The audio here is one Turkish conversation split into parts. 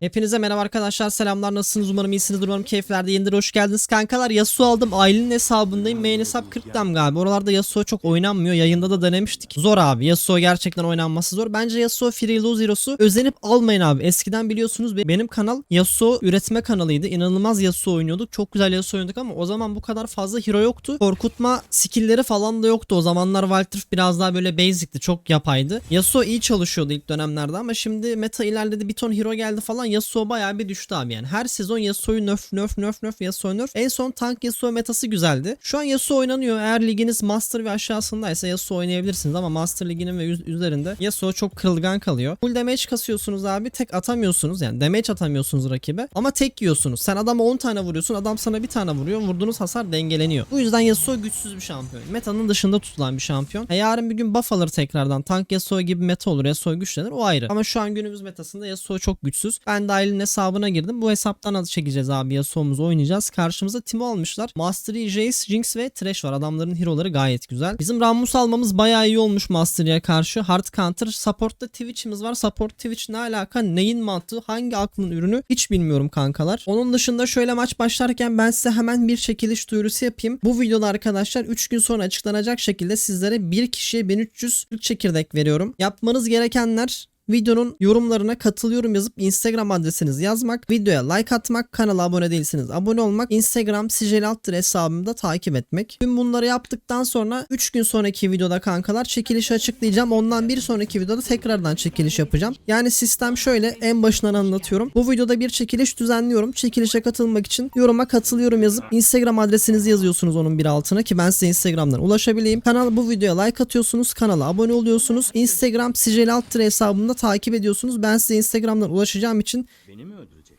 Hepinize merhaba arkadaşlar. Selamlar. Nasılsınız? Umarım iyisiniz umarım keyiflerde yenidir hoş geldiniz. Kankalar Yasuo aldım. Aylin'in hesabındayım. Main hesap 40 dem galiba. Oralarda Yasuo çok oynanmıyor. Yayında da denemiştik. Zor abi. Yasuo gerçekten oynanması zor. Bence Yasuo Free Lose Hero'su özenip almayın abi. Eskiden biliyorsunuz be- benim kanal Yasuo üretme kanalıydı. İnanılmaz Yasuo oynuyorduk. Çok güzel Yasuo oynadık ama o zaman bu kadar fazla hero yoktu. Korkutma skillleri falan da yoktu. O zamanlar Walter biraz daha böyle basic'ti. Çok yapaydı. Yasuo iyi çalışıyordu ilk dönemlerde ama şimdi meta ilerledi. Bir ton hero geldi falan Yasuo bayağı bir düştü abi yani. Her sezon Yasuo'yu nöf nöf nöf nöf Yasuo nöf. En son tank Yasuo metası güzeldi. Şu an Yasuo oynanıyor. Eğer liginiz Master ve aşağısındaysa Yasuo oynayabilirsiniz ama Master liginin ve üz- üzerinde Yasuo çok kırılgan kalıyor. Full damage kasıyorsunuz abi. Tek atamıyorsunuz yani damage atamıyorsunuz rakibe ama tek yiyorsunuz. Sen adama 10 tane vuruyorsun adam sana bir tane vuruyor. Vurduğunuz hasar dengeleniyor. Bu yüzden Yasuo güçsüz bir şampiyon. Metanın dışında tutulan bir şampiyon. E yarın bir gün buff alır tekrardan. Tank Yasuo gibi meta olur. Yasuo güçlenir o ayrı. Ama şu an günümüz metasında Yasuo çok güçsüz. Ben dahilin hesabına girdim. Bu hesaptan adı çekeceğiz abi. Yasuo'muzu oynayacağız. Karşımıza Timo almışlar. Mastery, Jace, Jinx ve Thresh var. Adamların hero'ları gayet güzel. Bizim Rammus almamız bayağı iyi olmuş Mastery'e karşı. Hard counter. Support'ta Twitch'imiz var. Support Twitch ne alaka? Neyin mantığı? Hangi aklın ürünü? Hiç bilmiyorum kankalar. Onun dışında şöyle maç başlarken ben size hemen bir çekiliş duyurusu yapayım. Bu videoda arkadaşlar 3 gün sonra açıklanacak şekilde sizlere bir kişiye 1300 çekirdek veriyorum. Yapmanız gerekenler Videonun yorumlarına katılıyorum yazıp Instagram adresinizi yazmak, videoya like atmak, kanala abone değilseniz abone olmak, Instagram sicil alttır hesabımda takip etmek. Tüm bunları yaptıktan sonra 3 gün sonraki videoda kankalar çekilişi açıklayacağım. Ondan bir sonraki videoda tekrardan çekiliş yapacağım. Yani sistem şöyle en başından anlatıyorum. Bu videoda bir çekiliş düzenliyorum. Çekilişe katılmak için yoruma katılıyorum yazıp Instagram adresinizi yazıyorsunuz onun bir altına ki ben size Instagram'dan ulaşabileyim. Kanal bu videoya like atıyorsunuz, kanala abone oluyorsunuz. Instagram sicil alttır hesabımda takip ediyorsunuz. Ben size Instagram'dan ulaşacağım için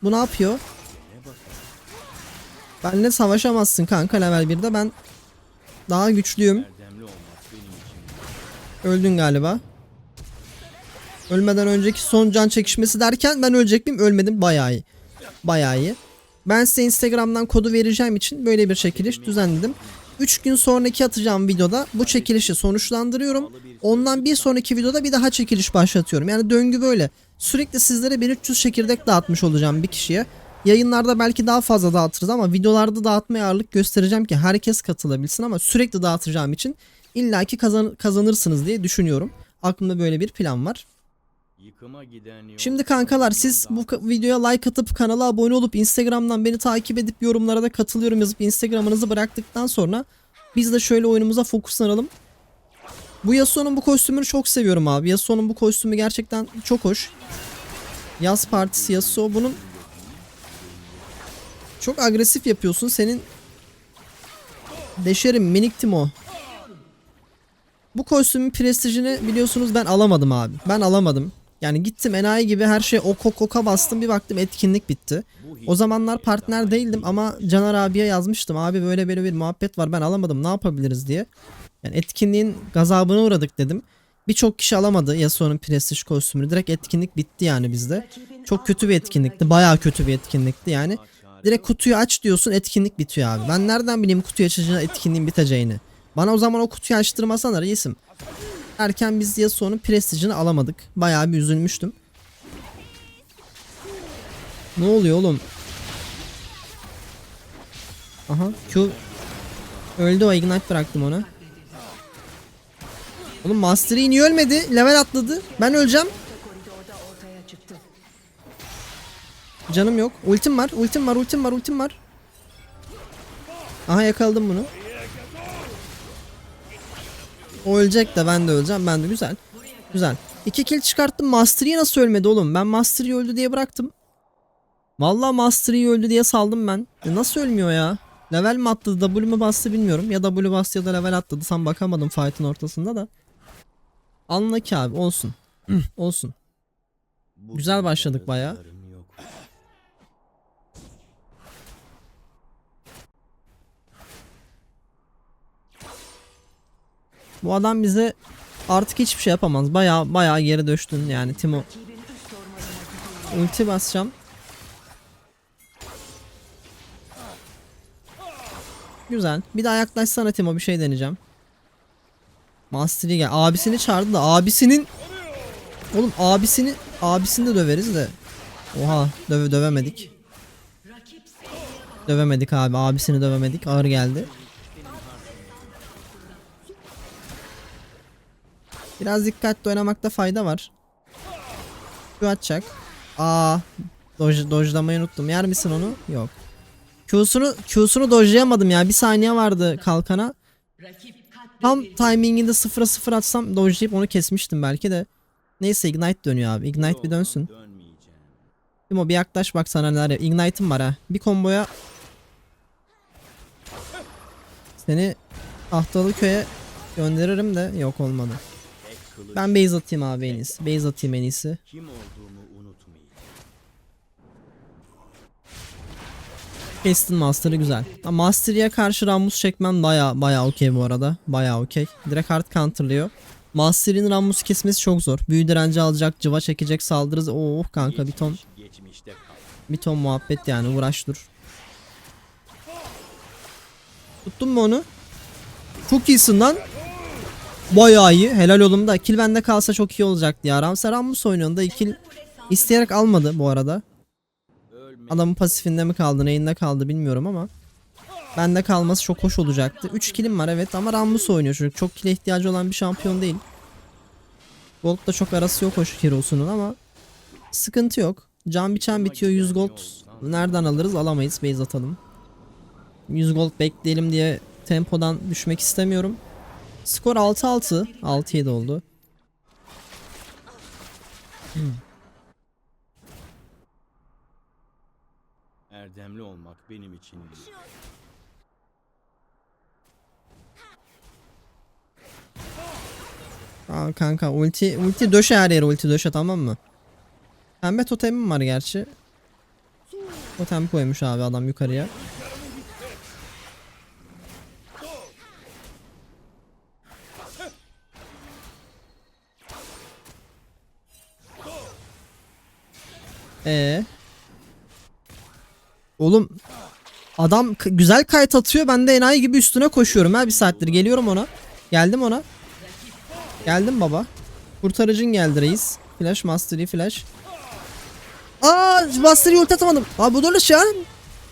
bu ne yapıyor? Benle savaşamazsın kanka level 1'de ben daha güçlüyüm. Öldün galiba. Ölmeden önceki son can çekişmesi derken ben ölecek miyim? Ölmedim bayağı iyi. Bayağı iyi. Ben size Instagram'dan kodu vereceğim için böyle bir çekiliş düzenledim. 3 gün sonraki atacağım videoda bu çekilişi sonuçlandırıyorum. Ondan bir sonraki videoda bir daha çekiliş başlatıyorum. Yani döngü böyle. Sürekli sizlere 1300 çekirdek dağıtmış olacağım bir kişiye. Yayınlarda belki daha fazla dağıtırız ama videolarda dağıtmaya ağırlık göstereceğim ki herkes katılabilsin ama sürekli dağıtacağım için illaki kazan kazanırsınız diye düşünüyorum. Aklımda böyle bir plan var. Şimdi kankalar siz bu videoya like atıp kanala abone olup Instagram'dan beni takip edip yorumlara da katılıyorum yazıp Instagram'ınızı bıraktıktan sonra biz de şöyle oyunumuza fokuslanalım. Bu Yasuo'nun bu kostümünü çok seviyorum abi. Yasuo'nun bu kostümü gerçekten çok hoş. Yaz partisi Yasuo bunun çok agresif yapıyorsun. Senin deşerim minik Timo. Bu kostümün prestijini biliyorsunuz ben alamadım abi. Ben alamadım. Yani gittim enayi gibi her şey ok ok oka bastım bir baktım etkinlik bitti. O zamanlar partner değildim ama Caner abiye yazmıştım. Abi böyle böyle bir muhabbet var ben alamadım ne yapabiliriz diye. Yani etkinliğin gazabına uğradık dedim. Birçok kişi alamadı Yasuo'nun prestij kostümünü. Direkt etkinlik bitti yani bizde. Çok kötü bir etkinlikti. Bayağı kötü bir etkinlikti yani. Direkt kutuyu aç diyorsun etkinlik bitiyor abi. Ben nereden bileyim kutuyu açınca etkinliğin biteceğini. Bana o zaman o kutuyu açtırmasana reisim. Erken biz Yasuo'nun prestijini alamadık. Bayağı bir üzülmüştüm. Ne oluyor oğlum? Aha Q öldü o ignite bıraktım ona. Oğlum Master Yi niye ölmedi? Level atladı. Ben öleceğim. Canım yok. Ultim var. Ultim var. Ultim var. Ultim var. Aha yakaladım bunu. O ölecek de ben de öleceğim. Ben de güzel. Güzel. İki kill çıkarttım. Master Yi nasıl ölmedi oğlum? Ben Master Yi öldü diye bıraktım. Vallahi Master Yi öldü diye saldım ben. E nasıl ölmüyor ya? Level mi atladı, W mu bastı bilmiyorum. Ya W bastı ya da level atladı. Tam bakamadım fight'ın ortasında da. Anla ki abi olsun. olsun. Güzel başladık bayağı. zararım yok. Bu adam bize artık hiçbir şey yapamaz. Baya baya geri düştün yani Timo. Ulti basacağım. Güzel. Bir daha yaklaşsana Timo bir şey deneyeceğim. Master Yi gel. Abisini çağırdı da abisinin Oğlum abisini abisini de döveriz de. Oha döve dövemedik. Dövemedik abi. Abisini dövemedik. Ağır geldi. Biraz dikkatli oynamakta fayda var. Şu atacak. Aa, doj, dojlamayı unuttum. Yer misin onu? Yok. Q'sunu Q'sunu dojlayamadım ya. Bir saniye vardı kalkana. Tam timinginde sıfıra sıfır atsam dojlayıp onu kesmiştim belki de. Neyse Ignite dönüyor abi. Ignite bir dönsün. Timo bir yaklaş bak sana neler yap- Ignite'ım var ha. Bir komboya seni tahtalı köye gönderirim de yok olmadı. Ben base atayım abi en iyisi. Base atayım en iyisi. kim olduğumu unutmayın. Kestin Master'ı güzel. Ha, Mastery'e karşı Rammus çekmem baya baya okey bu arada. Baya okey. Direkt hard counterlıyor. Master'in Rammus'u kesmesi çok zor. Büyü direnci alacak, cıva çekecek, saldırı. Oh kanka bir ton bir ton muhabbet yani uğraş dur. Tuttun mu onu? Çok iyisin lan. Bayağı iyi. Helal oğlum da. Kill bende kalsa çok iyi olacaktı ya. Ramsey Rammus oynuyordu. kill isteyerek almadı bu arada. Adamın pasifinde mi kaldı neyinde kaldı bilmiyorum ama. Bende kalması çok hoş olacaktı. 3 killim var evet ama Rammus oynuyor çocuk. Çok kile ihtiyacı olan bir şampiyon değil. Gold'da çok arası yok hoş hero'sunun ama sıkıntı yok. Can biçen bitiyor 100 gold. Nereden alırız? Alamayız. Base atalım. 100 gold bekleyelim diye tempodan düşmek istemiyorum. Skor 6-6. 6-7 oldu. Erdemli olmak benim için değil. Aa kanka ulti ulti döşe her yere ulti döşe tamam mı? Pembe totemim var gerçi. Totem koymuş abi adam yukarıya. Ee. Oğlum adam güzel kayıt atıyor ben de enayi gibi üstüne koşuyorum ha bir saattir geliyorum ona. Geldim ona. Geldim baba. Kurtarıcın geldi reis. Flash Mastery flash. Aa Mastery'e ulti atamadım. Abi bu da ya.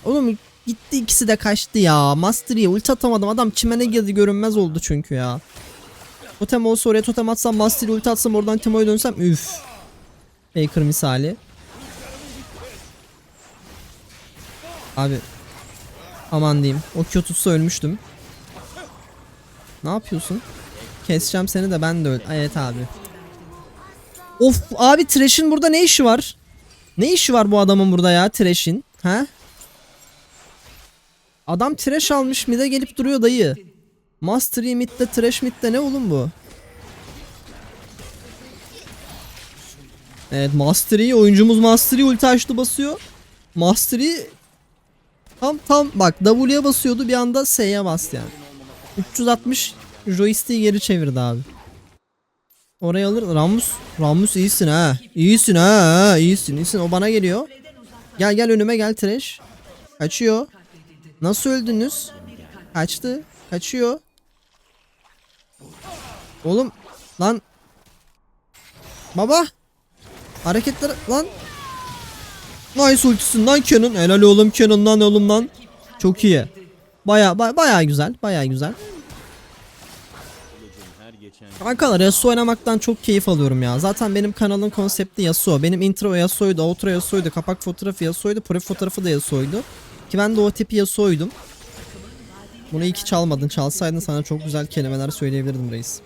Oğlum gitti ikisi de kaçtı ya. Mastery'e ulti atamadım. Adam çimene girdi görünmez oldu çünkü ya. Totem olsa oraya totem atsam Mastery'e ulti atsam oradan Timo'ya dönsem üf. Faker misali. Abi. Aman diyeyim. O Q tutsa ölmüştüm. Ne yapıyorsun? Keseceğim seni de ben de öl. Evet abi. Of abi Thresh'in burada ne işi var? Ne işi var bu adamın burada ya Thresh'in? Ha? Adam Thresh almış mid'e gelip duruyor dayı. Mastery mid'de Thresh mid'de ne oğlum bu? Evet Mastery oyuncumuz Mastery ulti açtı basıyor. Mastery tam tam bak W'ye basıyordu bir anda S'ye bastı yani. 360 joystick'i geri çevirdi abi. Oraya alır. Ramus. Ramus iyisin ha. İyisin ha, iyisin iyisin. O bana geliyor. Gel gel önüme gel Trash. Kaçıyor. Nasıl öldünüz? Kaçtı. Kaçıyor. Oğlum lan. Baba. Hareketler lan. Nice ultisin lan Canon. Helal oğlum Canon lan oğlum lan. Çok iyi. Baya baya, baya güzel. Baya güzel. Kankalar Yasuo oynamaktan çok keyif alıyorum ya. Zaten benim kanalın konsepti Yasuo. Benim intro Yasuo'ydu, outro Yasuo'ydu, kapak fotoğrafı Yasuo'ydu, profil fotoğrafı da Yasuo'ydu. Ki ben de o tipi Yasuo'ydum. Bunu iyi ki çalmadın. Çalsaydın sana çok güzel kelimeler söyleyebilirdim reis.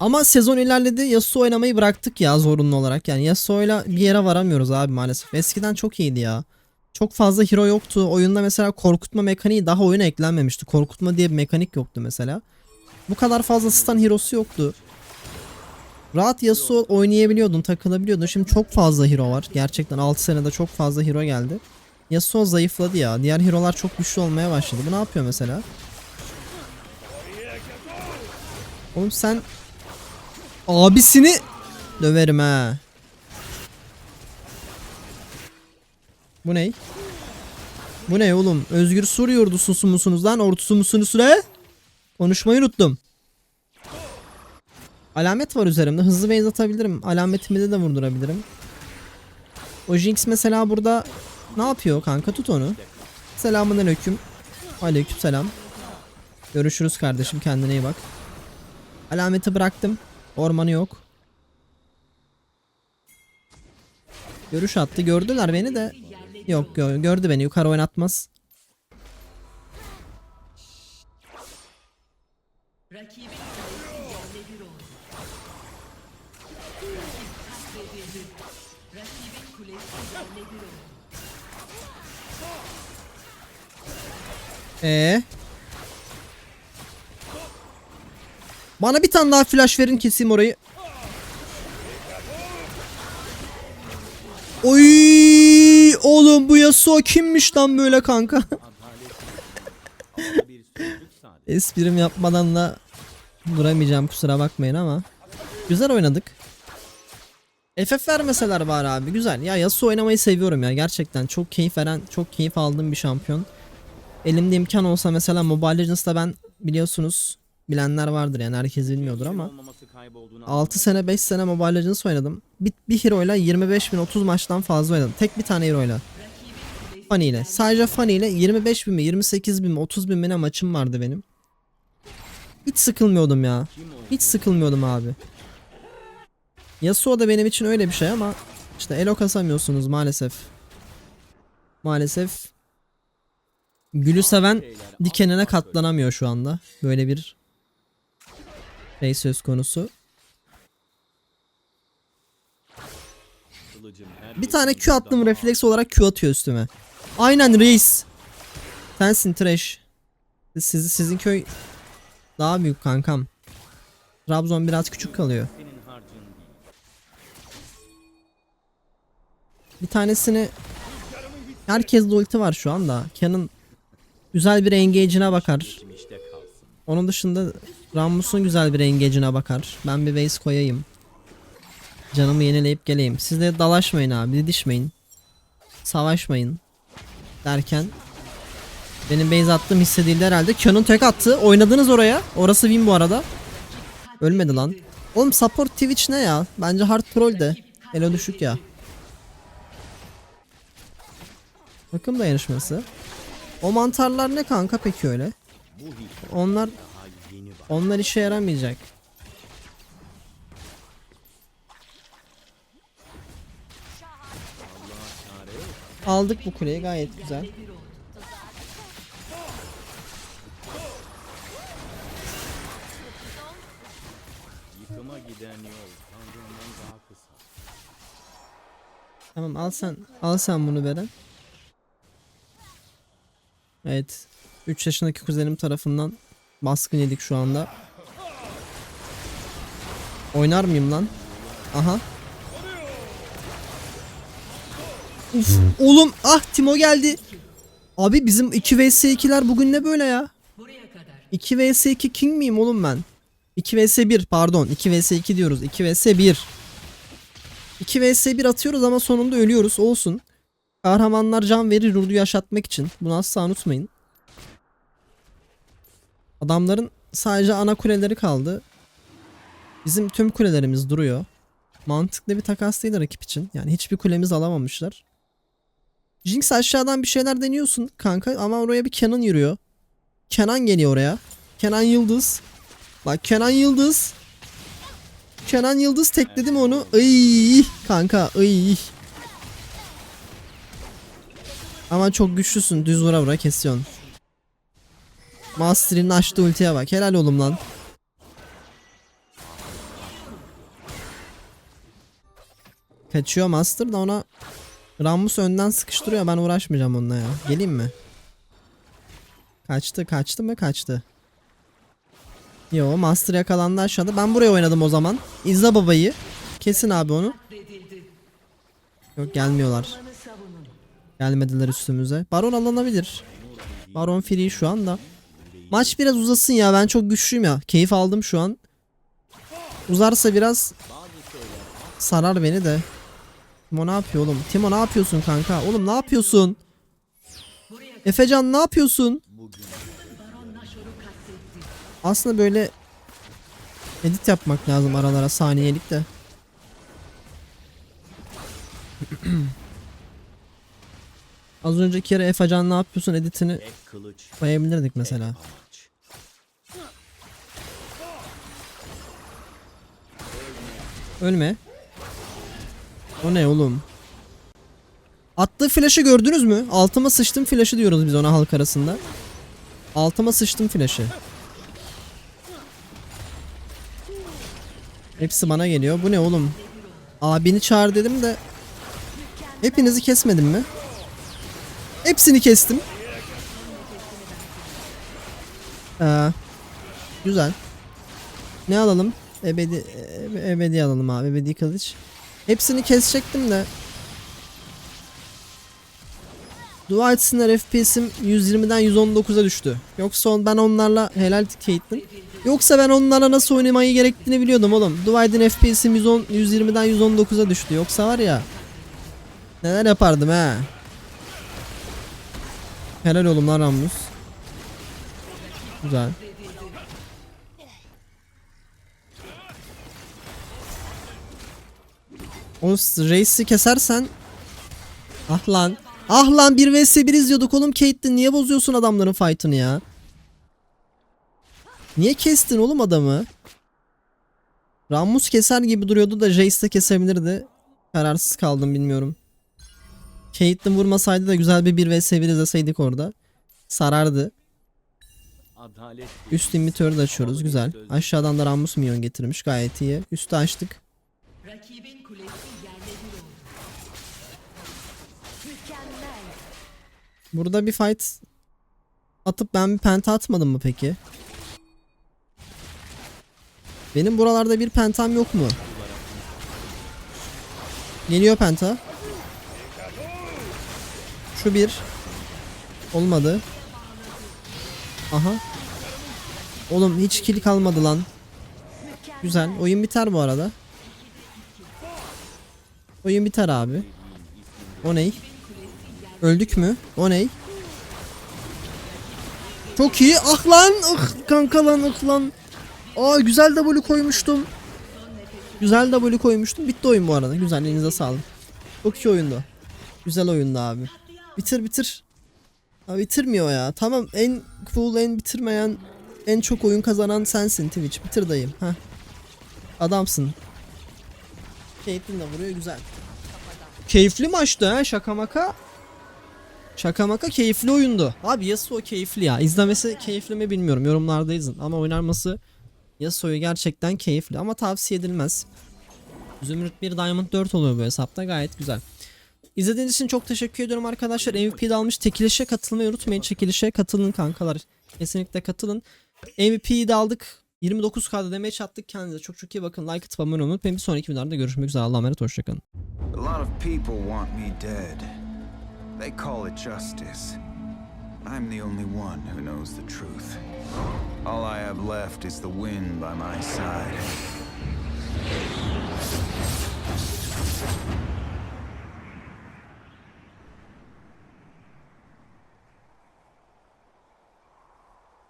Ama sezon ilerledi Yasuo oynamayı bıraktık ya zorunlu olarak. Yani Yasuo'yla bir yere varamıyoruz abi maalesef. Eskiden çok iyiydi ya. Çok fazla hero yoktu. Oyunda mesela korkutma mekaniği daha oyuna eklenmemişti. Korkutma diye bir mekanik yoktu mesela. Bu kadar fazla stun hero'su yoktu. Rahat Yasuo oynayabiliyordun, takılabiliyordun. Şimdi çok fazla hero var. Gerçekten 6 senede çok fazla hero geldi. Yasuo zayıfladı ya. Diğer hero'lar çok güçlü olmaya başladı. Bu ne yapıyor mesela? Oğlum sen abisini döverim ha. Bu ne? Bu ne oğlum? Özgür Sur yurdususu musunuz lan? Ortusu musunuz ne? Konuşmayı unuttum. Alamet var üzerimde. Hızlı base atabilirim. Alametimi de vurdurabilirim. O Jinx mesela burada ne yapıyor kanka tut onu. Selamun aleyküm. Aleyküm selam. Görüşürüz kardeşim kendine iyi bak. Alameti bıraktım. Ormanı yok. Görüş attı. Gördüler beni de. Yok gö- gördü beni. Yukarı oynatmaz. Rakibin kalesi yerle bir oldu. Katledildi. Rakibin kulesi yerle bir oldu. Ee. Bana bir tane daha flash verin keseyim orayı. Oy oğlum bu Yasuo kimmiş lan böyle kanka? Esprim yapmadan da duramayacağım kusura bakmayın ama. Güzel oynadık. FF vermeseler bari abi güzel. Ya Yasuo oynamayı seviyorum ya gerçekten. Çok keyif veren, çok keyif aldığım bir şampiyon. Elimde imkan olsa mesela Mobile Legends'ta ben biliyorsunuz bilenler vardır yani herkes bilmiyordur ama Olmaması kaybolduğunu 6 sene 5 sene Mobile Legends oynadım. Bir, bir hero'yla 25 bin 30 maçtan fazla oynadım. Tek bir tane hero'yla. Fanny ile. Sadece Fanny ile 25 bin mi 28 bin mi 30 bin mi ne maçım vardı benim. Hiç sıkılmıyordum ya. Hiç sıkılmıyordum abi. Yasuo da benim için öyle bir şey ama işte elo kasamıyorsunuz maalesef. Maalesef gülü seven dikenine katlanamıyor şu anda. Böyle bir şey söz konusu. Bir tane Q attım refleks olarak Q atıyor üstüme. Aynen reis. Sensin trash. Siz, sizin köy daha büyük kankam. Trabzon biraz küçük kalıyor. Bir tanesini herkes ulti var şu anda. Canon güzel bir engage'ine bakar. Onun dışında Rammus'un güzel bir engage'ine bakar. Ben bir base koyayım. Canımı yenileyip geleyim. Siz de dalaşmayın abi, didişmeyin. Savaşmayın. Derken benim base attığım hissedildi herhalde. Canon tek attı. Oynadınız oraya. Orası win bu arada. Ölmedi lan. Oğlum support Twitch ne ya? Bence hard troll de. Elo düşük ya. Takım dayanışması. O mantarlar ne kanka peki öyle? Onlar onlar işe yaramayacak. Aldık bu kuleyi gayet güzel. Yıkıma giden yol Tanrı'ndan daha kısa. Tamam al sen al sen bunu Beren. Evet. 3 yaşındaki kuzenim tarafından baskın yedik şu anda. Oynar mıyım lan? Aha. Uf, oğlum ah Timo geldi. Abi bizim 2 vs 2'ler bugün ne böyle ya? Buraya kadar. 2 vs 2 king miyim oğlum ben? 2 vs 1 pardon 2 vs 2 diyoruz 2 vs 1 2 vs 1 atıyoruz ama sonunda ölüyoruz olsun. Kahramanlar can verir yurdu yaşatmak için bunu asla unutmayın. Adamların sadece ana kuleleri kaldı. Bizim tüm kulelerimiz duruyor. Mantıklı bir takas değil rakip için. Yani hiçbir kulemiz alamamışlar. Jinx aşağıdan bir şeyler deniyorsun kanka ama oraya bir Kenan yürüyor. Kenan geliyor oraya. Kenan Yıldız. Bak Kenan Yıldız. Kenan Yıldız tekledim onu. Iy kanka iy. Ama çok güçlüsün. Düz vura vura kesiyorsun. Master'in açtığı ultiye bak. Helal oğlum lan. Kaçıyor Master da ona Rammus önden sıkıştırıyor. Ben uğraşmayacağım onunla ya. Geleyim mi? Kaçtı kaçtı mı kaçtı. Yo Master yakalandı aşağıda. Ben buraya oynadım o zaman. İzle babayı. Kesin abi onu. Yok gelmiyorlar. Gelmediler üstümüze. Baron alınabilir. Baron free şu anda. Maç biraz uzasın ya. Ben çok güçlüyüm ya. Keyif aldım şu an. Uzarsa biraz sarar beni de. Timo ne yapıyor oğlum? Timo ne yapıyorsun kanka? Oğlum ne yapıyorsun? Efecan ne yapıyorsun? Aslında böyle edit yapmak lazım aralara saniyelik de. Az önceki yere F acan ne yapıyorsun editini kılıç. koyabilirdik mesela. Ölme. O ne oğlum? Attığı flash'ı gördünüz mü? Altıma sıçtım flash'ı diyoruz biz ona halk arasında. Altıma sıçtım flash'ı. Hepsi bana geliyor. Bu ne oğlum? Abini çağır dedim de Hepinizi kesmedim mi? Hepsini kestim. Ee, güzel. Ne alalım? Ebedi ebe- ebedi alalım abi. Ebedi kılıç. Hepsini kesecektim de. Dua etsinler FPS'im 120'den 119'a düştü. Yoksa ben onlarla helal Caitlyn. Yoksa ben onlarla nasıl oynamayı gerektiğini biliyordum oğlum. Dua FPS'im 110, 120'den 119'a düştü. Yoksa var ya. Neler yapardım he. Helal oğlum lan Rammus. Güzel. O Reis'i kesersen Ah lan. Ah lan 1 vs 1 izliyorduk oğlum Caitlyn niye bozuyorsun adamların fight'ını ya? Niye kestin oğlum adamı? Rammus keser gibi duruyordu da Jace de kesebilirdi. Kararsız kaldım bilmiyorum. Caitlyn vurmasaydı da güzel bir 1 vs 1 izleseydik orada. Sarardı. Adalet Üst limitörü de açıyoruz güzel. Aşağıdan da Rammus minyon getirmiş gayet iyi. Üstü açtık. Burada bir fight atıp ben bir penta atmadım mı peki? Benim buralarda bir pentam yok mu? Geliyor penta. Şu bir. Olmadı. Aha. Oğlum hiç kill kalmadı lan. Güzel. Oyun biter bu arada. Oyun biter abi. O ney? Öldük mü? O ney? Çok iyi. Ah lan. Ah kanka lan. Ah lan. Aa güzel W koymuştum. Güzel W koymuştum. Bitti oyun bu arada. Güzel elinize sağlık. Çok iyi oyundu. Güzel oyundu abi. Bitir bitir. Ha, bitirmiyor ya. Tamam en cool en bitirmeyen en çok oyun kazanan sensin Twitch. Bitir dayım. Ha. Adamsın. Caitlyn de vuruyor güzel. Keyifli maçtı ha şaka maka. Şaka maka keyifli oyundu. Abi Yasuo keyifli ya. İzlemesi keyifli mi bilmiyorum. Yorumlarda yazın. Ama oynanması Yasuo'yu gerçekten keyifli ama tavsiye edilmez. Zümrüt 1 Diamond 4 oluyor bu hesapta gayet güzel. İzlediğiniz için çok teşekkür ediyorum arkadaşlar. MVP'de almış. Çekilişe katılmayı unutmayın. Çekilişe katılın kankalar. Kesinlikle katılın. MVP'yi de aldık. 29K'da demeye attık kendinize. Çok çok iyi bakın. Like atıp abone olmayı unutmayın. Bir sonraki videolarda görüşmek üzere. Allah'a emanet. Hoşçakalın. A lot of people want me dead. They call it justice. I'm the only one who knows the truth. All I have left is the wind by my side.